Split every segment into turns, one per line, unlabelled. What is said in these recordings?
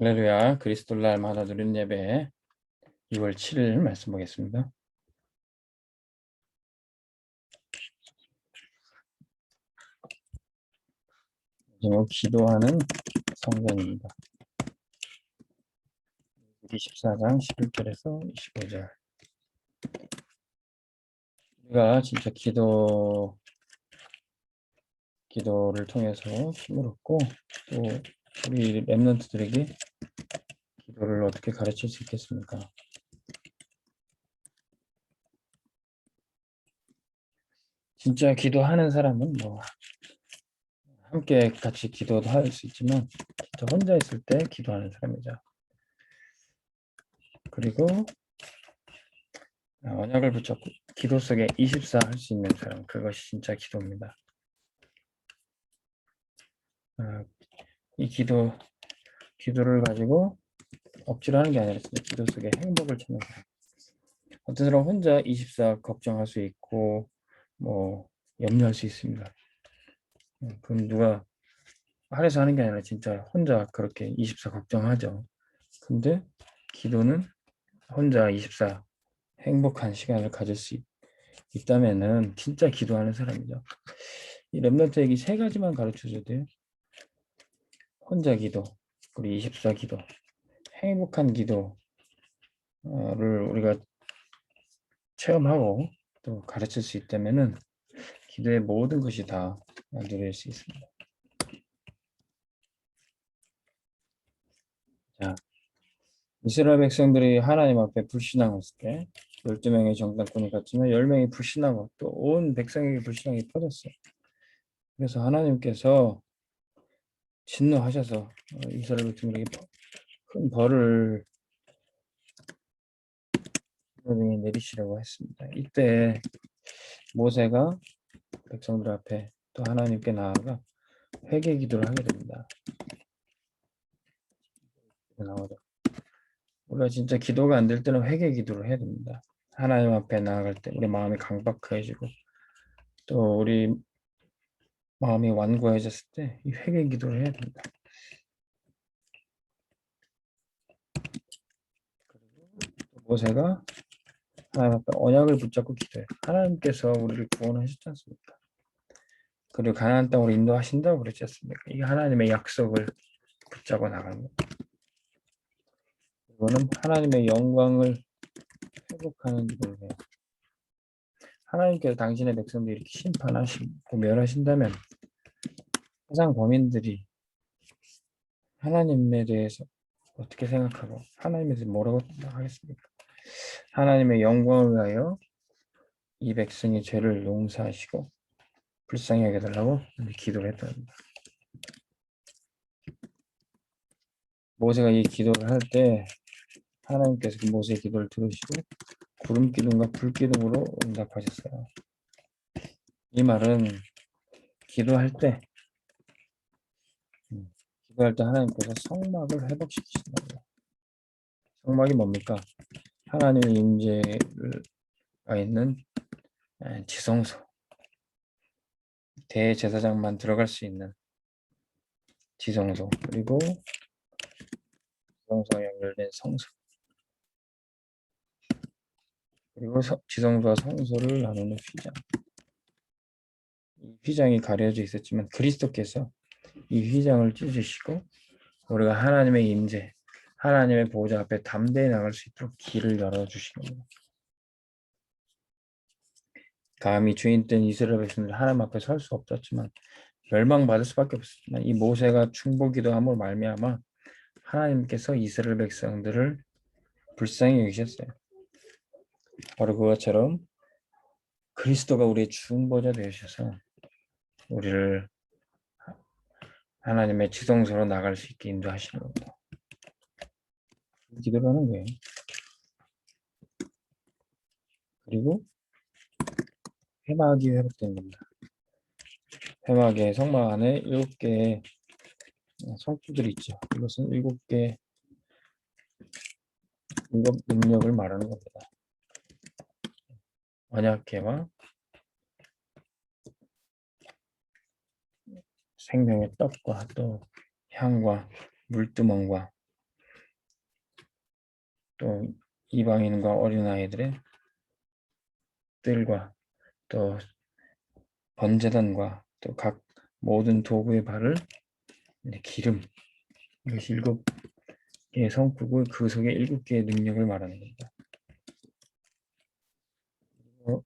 할렐루야 그리스도를 날마다 누리는 예배 2월 7일 말씀 보겠습니다. 제목 기도하는 성전입니다. 24장 11절에서 25절 우리가 진짜 기도 기도를 통해서 힘을 얻고 또 우리 랩런트들에게 기도를 어떻게 가르칠 수 있겠습니까? 진짜 기도하는 사람은 뭐 함께 같이 기도도 할 수 있지만 진짜 혼자 있을 때 기도하는 사람이죠. 그리고 아, 언약을 붙잡고 기도 속에 24 할 수 있는 사람 그것이 진짜 기도입니다. 아, 이 기도 기도를 가지고 억지로 하는 게 아니라 기도 속에 행복을 찾는 사람. 어떤 사람 혼자 24 걱정할 수 있고 뭐 염려할 수 있습니다. 음, 그럼 누가 하래서 하는 게 아니라 진짜 혼자 그렇게 24 걱정하죠. 근데 기도는 혼자 24 행복한 시간을 가질 수 있, 있다면은 진짜 기도하는 사람이죠. 이 랩런트에게 세 가지만 가르쳐 줘도 혼자 기도, 그리고 24 기도, 행복한 기도를 우리가 체험하고 또 가르칠 수 있다면은 기도의 모든 것이 다 누릴 수 있습니다. 자, 이스라엘 백성들이 하나님 앞에 불신앙했을 때 12명의 정당권이 갔지만 10명이 불신하고 또 온 백성에게 불신앙이 퍼졌어요. 그래서 하나님께서 진노하셔서 어, 이스라엘 백성들에게 큰 벌을 내리시려고 했습니다. 이때 모세가 백성들 앞에 또 하나님께 나아가 회개 기도를 하게 됩니다. 나오죠. 우리가 진짜 기도가 안 될 때는 회개 기도를 해야 됩니다. 하나님 앞에 나아갈 때 우리 마음이 강박해지고 또 우리 마음이 완고해졌을 때 이 회개 기도를 해야 됩니다. 그리고 모세가 하나님 앞에 언약을 붙잡고 기도해. 하나님께서 우리를 구원하셨지 않습니까? 그리고 가나안 땅으로 인도하신다고 그랬지 않습니까? 이게 하나님의 약속을 붙잡고 나가는 겁니다. 이거는 하나님의 영광을 회복하는 해요. 하나님께서 당신의 백성들 이렇게 심판하시고 멸하신다면 세상 범인들이 하나님에 대해서 어떻게 생각하고 하나님에 대해서 뭐라고 하겠습니까? 하나님의 영광을 위하여 이 백성의 죄를 용서하시고 불쌍히 하게 달라고 기도를 했답니다. 모세가 이 기도를 할 때 하나님께서 그 모세의 기도를 들으시고 구름 기둥과 불 기둥으로 응답하셨어요. 이 말은 기도할 때 음, 기도할 때 하나님께서 성막을 회복시키신다. 성막이 뭡니까? 하나님의 임재가 있는 지성소. 대제사장만 들어갈 수 있는 지성소. 그리고 지성소와 연결된 성소. 그리고 서, 지성소와 성소를 나누는 휘장. 이 휘장이 가려져 있었지만 그리스도께서 이 휘장을 찢으시고 우리가 하나님의 임재 하나님의 보호자 앞에 담대히 나갈 수 있도록 길을 열어주신 겁니다. 감히 주인 된 이스라엘 백성들 하나님 앞에 설 수 없었지만 멸망받을 수밖에 없었지만 이 모세가 충복기도 함으로 말미암아 하나님께서 이스라엘 백성들을 불쌍히 여기셨어요. 바로 그것처럼 그리스도가 우리의 중보자 되셔서 우리를 하나님의 지성소로 나갈 수 있게 인도하시는 겁니다. 기도를 하는 거예요. 그리고 회막이 회복된 겁니다. 회막의 성막 안에 일곱 개의 성수들이 있죠. 이것은 일곱 개 일곱 능력을 말하는 겁니다. 언약계와 생명의 떡과 또 향과 물두멍과 또 이방인과 어린아이들의 뜰과 또 번제단과 또 각 모든 도구의 발을 기름 이것이 일곱 개의 성품고 그 속에 일곱 개의 능력을 말하는 겁니다. 그리고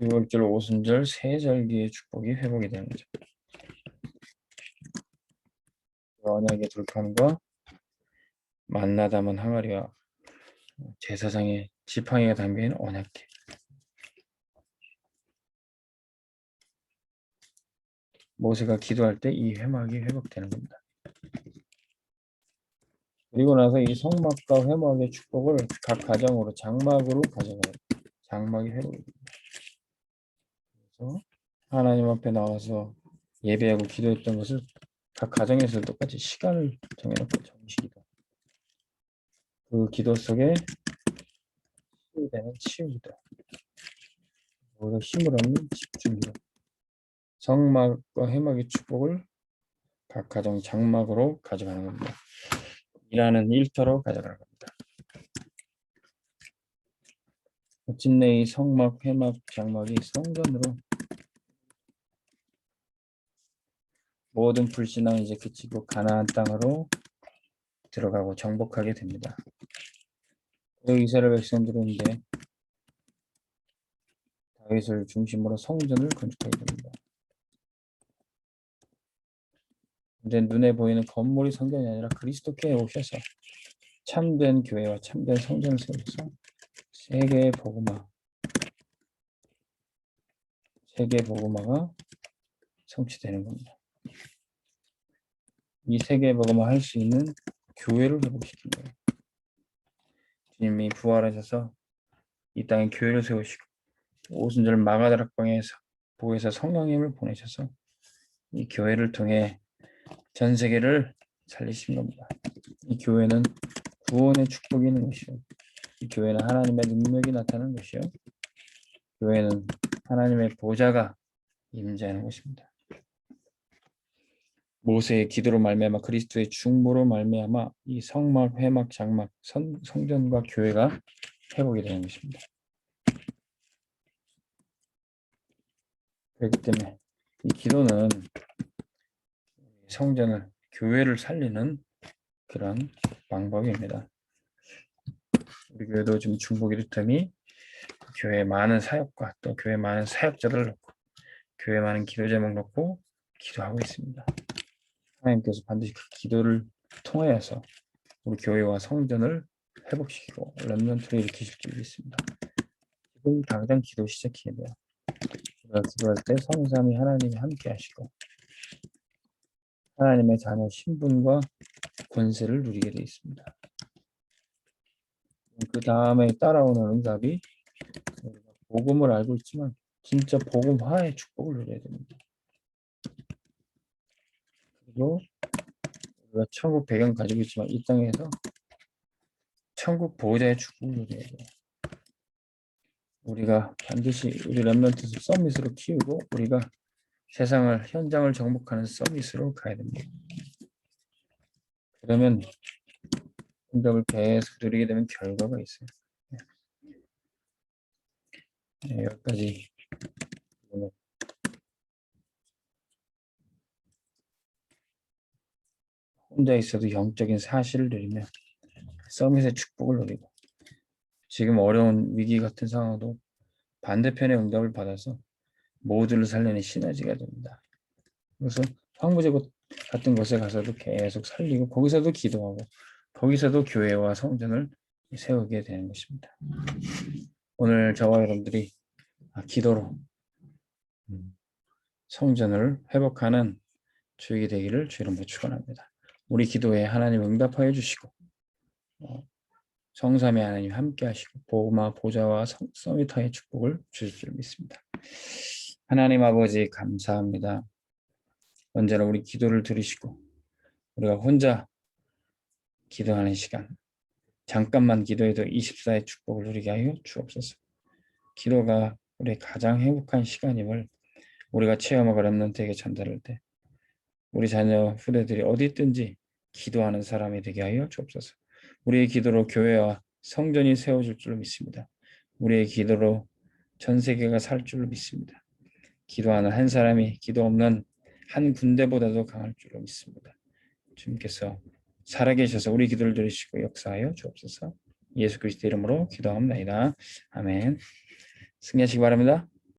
유월절, 오순절, 세절기의 축복이 회복이 되는 거죠. 언약의 돌판과 만나 담은 항아리와 제사장의 지팡이가 담긴 언약궤 모세가 기도할 때 이 회막이 회복되는 겁니다. 그리고 나서 이 성막과 회막의 축복을 각 가정으로 장막으로 가져가요. 장막이 회복됩니다. 그래서 하나님 앞에 나와서 예배하고 기도했던 것을 각 가정에서 똑같이 시간을 정해놓고 정식이다. 그 기도 속에 치유되는 치유기도. 모두 힘을 얻는 집중기도. 성막과 해막의 축복을 각 가정 장막으로 가져가는 겁니다. 일하는 일터로 가져가는 겁니다. 마침내 이 성막, 해막, 장막이 성전으로 모든 불신앙이 이제 그치고 가나안 땅으로 들어가고 정복하게 됩니다. 그리고 이스라엘 백성들은 이제 다윗을 중심으로 성전을 건축하게 됩니다. 이제 눈에 보이는 건물이 성전이 아니라 그리스도께 오셔서 참된 교회와 참된 성전을 세워서 세계의 복음화, 세계 복음화가 성취되는 겁니다. 이 세계 복음화 할 수 있는 교회를 회복시킨 거예요. 주님이 부활하셔서 이 땅에 교회를 세우시고 오순절 마가다락방에서 보혜사 성령님을 보내셔서 이 교회를 통해 전 세계를 살리신 겁니다. 이 교회는 구원의 축복이 있는 것이요. 이 교회는 하나님의 능력이 나타나는 것이요. 교회는 하나님의 보좌가 임재하는 것입니다. 모세의 기도로 말미암아 그리스도의 중보로 말미암아 이 성막, 회막, 장막, 선, 성전과 교회가 회복이 되는 것입니다. 그렇기 때문에 이 기도는 성전을 교회를 살리는 그런 방법입니다. 우리 교회도 지금 중보기 리텀이 교회 많은 사역과 또 교회 많은 사역자들을 놓고 교회 많은 기도 제목 놓고 기도하고 있습니다. 하나님께서 반드시 그 기도를 통하여서 우리 교회와 성전을 회복시키고 렘넌트를 일으키실 줄 믿습니다. 지금 당장 기도 시작해야 돼요. 기도할 때 성삼이 하나님이 함께 하시고 하나님의 자녀 신분과 권세를 누리게 되어 있습니다. 그 다음에 따라오는 응답이 복음을 알고 있지만 진짜 복음화의 축복을 누려야 됩니다. 그리고 우리가 천국 배경 가지고 있지만 이 땅에서 천국 보호자의 축복을 누려야. 우리가 반드시 우리 랩런트 서밋으로 키우고 우리가 세상을 현장을 정복하는 서밋으로 가야 됩니다. 그러면 응답을 계속 누리게 되면 결과가 있어요. 네, 여기까지 오늘 혼자 있어도 영적인 사실을 누리면 서밋의 축복을 누리고 지금 어려운 위기 같은 상황도 반대편의 응답을 받아서 모두를 살리는 시너지가 됩니다. 그래서 황무제국 같은 곳에 가서도 계속 살리고 거기서도 기도하고 거기서도 교회와 성전을 세우게 되는 것입니다. 오늘 저와 여러분들이 기도로 음, 성전을 회복하는 주역이 되기를 주이름으로 축원합니다. 우리 기도에 하나님 응답하여 주시고 어, 성삼의 하나님 함께 하시고 보호마 보좌와 서미터의 축복을 주실 줄 믿습니다. 하나님 아버지 감사합니다. 언제나 우리 기도를 들으시고 우리가 혼자 기도하는 시간 잠깐만 기도해도 24의 축복을 누리게 하여 주옵소서. 기도가 우리 가장 행복한 시간임을 우리가 체험하고 렘넌트에게 전달할 때 우리 자녀 후대들이 어디 있든지 기도하는 사람이 되게 하여 주옵소서. 우리의 기도로 교회와 성전이 세워질 줄로 믿습니다. 우리의 기도로 전 세계가 살 줄로 믿습니다. 기도하는 한 사람이 기도 없는 한 군대보다도 강할 줄로 믿습니다. 주님께서 살아계셔서 우리 기도를 들으시고 역사하여 주옵소서. 예수 그리스도 이름으로 기도합니다. 아멘. 승리하시기 바랍니다.